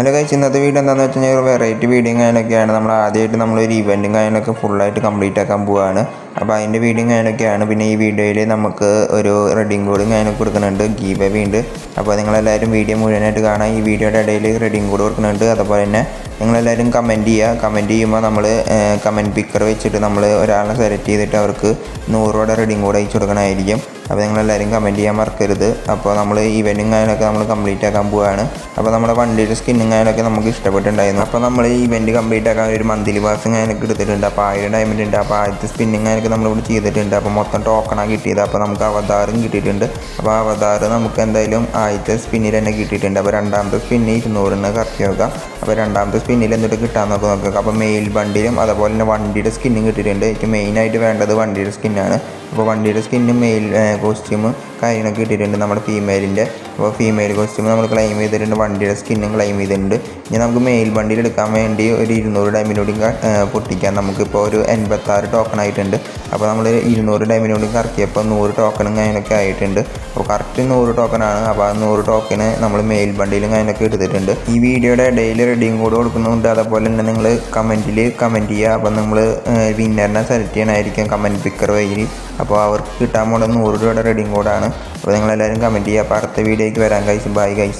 Hello കഴിച്ച് ഇന്നത്തെ video എന്താണെന്ന് വെച്ച് കഴിഞ്ഞാൽ ഒരു വെറൈറ്റി വീഡിയോ കാര്യങ്ങളൊക്കെയാണ് നമ്മൾ ആദ്യമായിട്ട് നമ്മളൊരു ഇവന്റും കാര്യങ്ങളൊക്കെ ഫുള്ളായിട്ട് കംപ്ലീറ്റ് ആക്കാൻ പോവുകയാണ് അപ്പോൾ അതിന്റെ വീഡിയോ കാര്യങ്ങളൊക്കെയാണ് പിന്നെ ഈ വീഡിയോയിൽ നമുക്ക് ഒരു റെഡിങ് കോഡും കാര്യങ്ങളൊക്കെ കൊടുക്കുന്നുണ്ട്. ഗീ ബേബി ഉണ്ട് അപ്പോൾ നിങ്ങളെല്ലാവരും വീഡിയോ മുഴുവനായിട്ട് കാണാം. ഈ വീഡിയോയുടെ ഇടയിൽ റെഡിങ് കോഡ് കൊടുക്കുന്നുണ്ട്. അതുപോലെ തന്നെ നിങ്ങളെല്ലാവരും കമന്റ് ചെയ്യുക. കമന്റ് ചെയ്യുമ്പോൾ നമ്മൾ കമന്റ് പിക്കർ വെച്ചിട്ട് നമ്മൾ ഒരാളെ സെലക്ട് ചെയ്തിട്ട് അവർക്ക് നൂറ് രൂപയുടെ റെഡിങ് കോഡ് അയച്ചു കൊടുക്കണമായിരിക്കും. അപ്പോൾ നിങ്ങളെല്ലാവരും കമന്റ് ചെയ്യാൻ മറക്കരുത്. അപ്പോൾ നമ്മൾ ഇവന്റും കാര്യങ്ങളൊക്കെ നമ്മൾ കംപ്ലീറ്റ് ആക്കാൻ പോവുകയാണ് അപ്പോൾ നമ്മുടെ വണ്ടിയുടെ സ്കിന്നും കാര്യങ്ങളൊക്കെ നമുക്ക് ഇഷ്ടപ്പെട്ടിട്ടുണ്ടായിരുന്നു. അപ്പോൾ നമ്മൾ ഈ ഇവന്റ് കംപ്ലീറ്റ് ആക്കാൻ ഒരു മന്ത്ലി പാസും കാര്യങ്ങളൊക്കെ എടുത്തിട്ടുണ്ട്. അപ്പോൾ ആയിരം ഡയമണ്ട് ഉണ്ട്. അപ്പോൾ ആദ്യത്തെ സ്പിന്നിങ് കാര്യങ്ങളൊക്കെ നമ്മളിവിടെ ചെയ്തിട്ടുണ്ട്. അപ്പോൾ മൊത്തം ടോക്കണാണ് കിട്ടിയത്. അപ്പോൾ നമുക്ക് അവതാറും കിട്ടിയിട്ടുണ്ട്. അപ്പോൾ അവതാർ നമുക്ക് എന്തായാലും ആദ്യത്തെ സ്പിന്നിൽ തന്നെ കിട്ടിയിട്ടുണ്ട്. അപ്പോൾ രണ്ടാമത്തെ സ്പിന്നിൽ ഇരുന്നൂറിന് കറക്റ്റ് നോക്കാം. അപ്പോൾ രണ്ടാമത്തെ സ്പിന്നിൽ എന്നിട്ട് കിട്ടാമെന്നൊക്കെ നോക്കുക അപ്പോൾ മെയിൽ വണ്ടിയിലും അതുപോലെ തന്നെ വണ്ടിയുടെ സ്കിന്നും കിട്ടിയിട്ടുണ്ട്. എനിക്ക് മെയിനായിട്ട് വേണ്ടത് വണ്ടിയുടെ സ്കിന്നാണ് അപ്പോൾ വണ്ടിയുടെ സ്കിന്നും മെയിൽ കോസ്റ്റ്യൂം കാര്യങ്ങളൊക്കെ കിട്ടിയിട്ടുണ്ട് നമ്മുടെ ഫീമെയിലിന്റെ അപ്പോൾ ഫീമെയിൽ കോസ്റ്റ്യൂം നമ്മൾ ക്ലെയിം ചെയ്തിട്ടുണ്ട്. വണ്ടിയുടെ സ്കിന്നും ക്ലെയിം ചെയ്തിട്ടുണ്ട്. ഇനി നമുക്ക് മെയിൽ വണ്ടിയിൽ എടുക്കാൻ വേണ്ടി ഒരു ഇരുന്നൂറ് ഡൈമിനോടും പൊട്ടിക്കാൻ നമുക്കിപ്പോൾ ഒരു എൺപത്താറ് ടോക്കൺ ആയിട്ടുണ്ട്. അപ്പോൾ നമ്മൾ ഇരുന്നൂറ് ഡൈമിനോടും കറക്കിയപ്പോൾ നൂറ് ടോക്കണും കാര്യങ്ങളൊക്കെ ആയിട്ടുണ്ട്. അപ്പോൾ കറക്റ്റ് നൂറ് ടോക്കനാണ് അപ്പോൾ ആ നൂറ് ടോക്കന് നമ്മൾ മെയിൽ ബണ്ടിയിലും കാര്യങ്ങളൊക്കെ എടുത്തിട്ടുണ്ട്. ഈ വീഡിയോയുടെ ഡെയിലി റെഡിയും കൂടെ കൊടുക്കുന്നുണ്ട്. അതേപോലെ തന്നെ നിങ്ങൾ കമന്റിൽ കമന്റ് ചെയ്യുക. അപ്പോൾ നമ്മൾ വിന്നറിനെ സെലക്ട് ചെയ്യണമായിരിക്കും കമന്റ് പിക്കർ വഴി അപ്പോൾ അവർക്ക് കിട്ടാൻ പോണത് നൂറ് രൂപയുടെ റെഡിയും കോഡാണ് അപ്പോൾ നിങ്ങളെല്ലാവരും കമന്റ് ചെയ്യുക. അപ്പോൾ അടുത്ത വീഡിയോയ്ക്ക് വരാൻ കഴിച്ചു ബൈ ഗൈസ്